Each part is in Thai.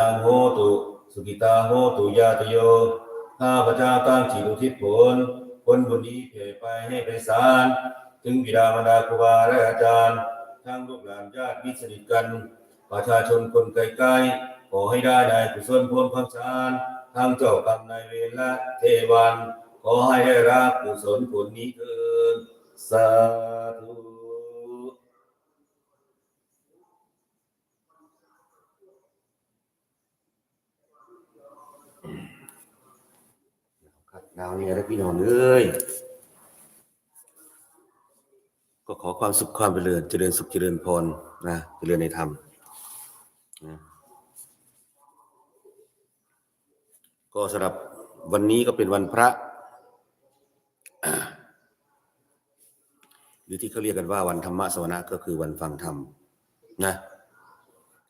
ตังโหตุสุกิตาโหตุยาตโยข้าพเจ้าตั้งจิตอุทิศผลผลบุญนี้เผยไปให้ไพศาลถึงบิดามารดาครูบาและอาจารย์ ทั้งลูกหลานญาติมิตรสนิทกัน ประชาชนคนไกลๆขอให้ได้ในกุศลพ้นความชานทั้งเจ้ากรรมนายเวรและเทวัน ขอให้ได้รับกุศลผลนี้เถิดสาธุ ครับดาวเนี่ยนะพี่น้องเอ้ยก็ขอความสุขความเจริญเจริญสุขเจริญพรนะเจริญในธรรมนะก็สำหรับวันนี้ก็เป็นวันพระหรือที่เขาเรียกกันว่าวันธรรมะสวนะก็คือวันฟังธรรมนะ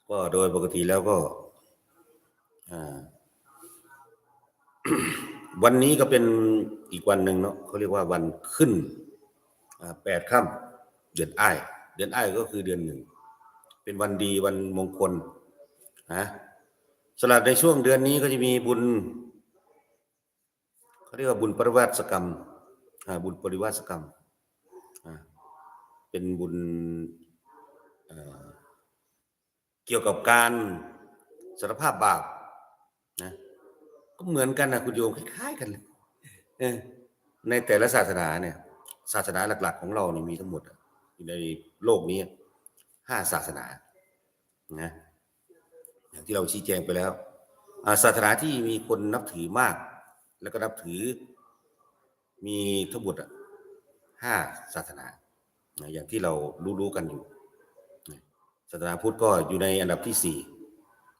ก็โดยปกติแล้วก็อ่า วันนี้ก็เป็นอีกวันหนึ่งเนาะเขาเรียกว่าวันขึ้นแปดค่ำเดือนอ้าย เดือนอ้ายก็คือเดือนหนึ่ง เป็นวันดีวันมงคลนะสำหรับในช่วงเดือนนี้ก็จะมีบุญเขาเรียกว่าบุญปริวัติกรรมบุญปริวัติกรรมเป็นบุญเกี่ยวกับการสารภาพบาป ก็เหมือนกันนะคุณโยมคล้ายๆกันเลยในแต่ละศาสนาเนี่ย ศาสนาหลัก ๆ ของเราเนี่ยมีทั้งหมดในโลกนี้ห้าศาสนานะอย่างที่เราชี้แจงไปแล้วศาสนาที่มีคนนับถือมาก แล้วก็นับถือมีทั้งหมดอะห้าศาสนา อย่างที่เรารู้ๆกันอยู่ศาสนาพุทธก็อยู่ในอันดับที่สี่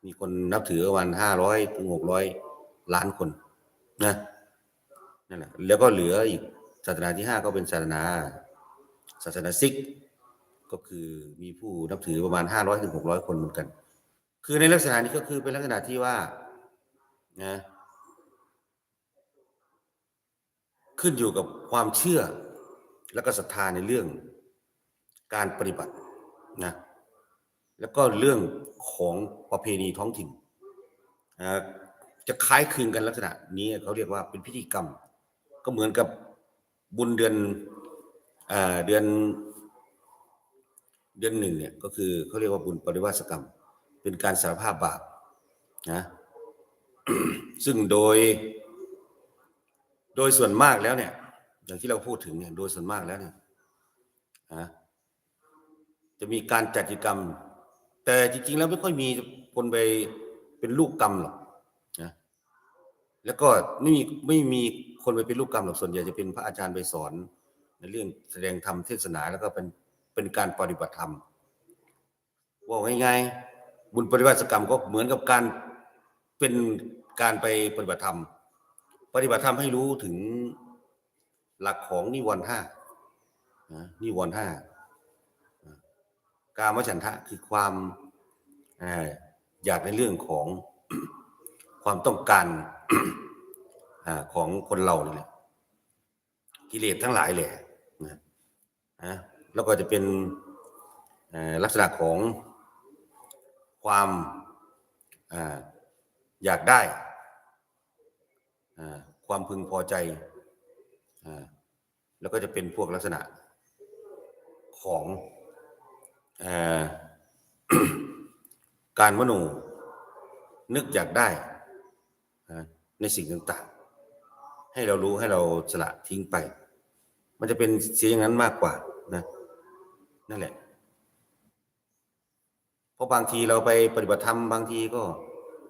มีคนนับถือประมาณห้าร้อยถึงหกร้อย ล้านคนนะนั่นแหละแล้วก็เหลืออีกศาสนาที่ห้าก็เป็นศาสนา ศาสนาซิก ก็คือมีผู้นับถือประมาณห้าร้อยถึงหกร้อยคนเหมือนกัน คือในลักษณะนี้ก็คือเป็นลักษณะที่ว่านะขึ้นอยู่กับความเชื่อแล้วก็ศรัทธาในเรื่องการปฏิบัตินะแล้วก็เรื่องของประเพณีท้องถิ่น จะคล้ายคลึงกันลักษณะนี้เขาเรียกว่าเป็นพิธีกรรม ก็เหมือนกับบุญเดือนอ่าเดือน เดือนหนึ่งเนี่ยก็คือเขาเรียกว่าบุญปริวาสกรรม เป็นการสารภาพบาปนะซึ่งโดย โดยส่วนมากแล้วเนี่ย อย่างที่เราพูดถึงเนี่ยโดยส่วนมากแล้วเนี่ยนะจะมีการจัดกิจกรรม แต่จริง ๆ แล้วไม่ค่อยมีคนไปเป็นลูกกรรมหรอก แล้วก็ไม่มีไม่มีคนไปเป็นลูกกรรมหรอกส่วนใหญ่จะเป็นพระอาจารย์ไปสอน ในเรื่องแสดงธรรมเทศนาแล้วก็เป็นเป็นการปฏิบัติธรรมว่าง่ายๆบุญปฏิบัติกรรมก็เหมือนกับการเป็นการไปปฏิบัติธรรม ปฏิบัติธรรมให้รู้ถึงหลักของนิวรณ์ห้านิวรณ์ห้ากามฉันทะคือความอยากในเรื่องของความต้องการ ของคนเรานี่แหละกิเลสทั้งหลายแหละนะนะแล้วก็จะเป็นลักษณะของความอยากได้ความพึงพอใจอแล้วก็จะเป็นพวกลักษณะของอการมโนนึกอยากได้ ในสิ่งต่างๆ ให้เรารู้ให้เราสละทิ้งไป มันจะเป็นเสียอย่างนั้นมากกว่านะนั่นแหละ เพราะบางทีเราไปปฏิบัติธรรมบางทีก็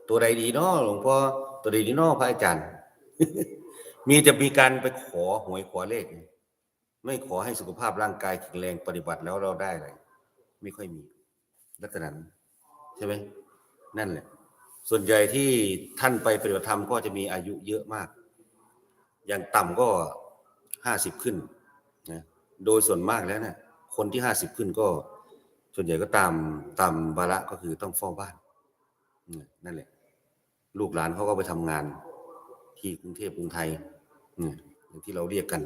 ตัวใดดีเนาะหลวงพ่อตัวใดดีเนาะพระอาจารย์ มีจะมีการไปขอหวยขอเลข ไม่ขอให้สุขภาพร่างกายแข็งแรงปฏิบัติแล้วเราได้อะไรไม่ค่อยมีลักษณะนั้นใช่ไหมนั่นแหละ ส่วนใหญ่ที่ท่านไปปฏิบัติธรรมก็จะมีอายุเยอะมาก อย่างต่ำก็ห้าสิบขึ้นนะโดยส่วนมากแล้วเนี่ยคนที่ห้าสิบขึ้นก็ ส่วนใหญ่ก็ตามตามวาระก็คือต้องเฝ้าบ้านนั่นแหละ ลูกหลานเขาก็ไปทำงาน ที่กรุงเทพกรุงไทยอย่างที่เราเรียกกัน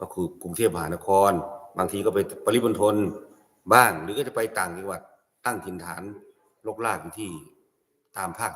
ก็คือกรุงเทพมหานคร บางทีก็ไปปริมณฑลบ้าง หรือก็จะไปต่างจังหวัดตั้งถิ่นฐานลกลากอยู่ที่ ตามภาค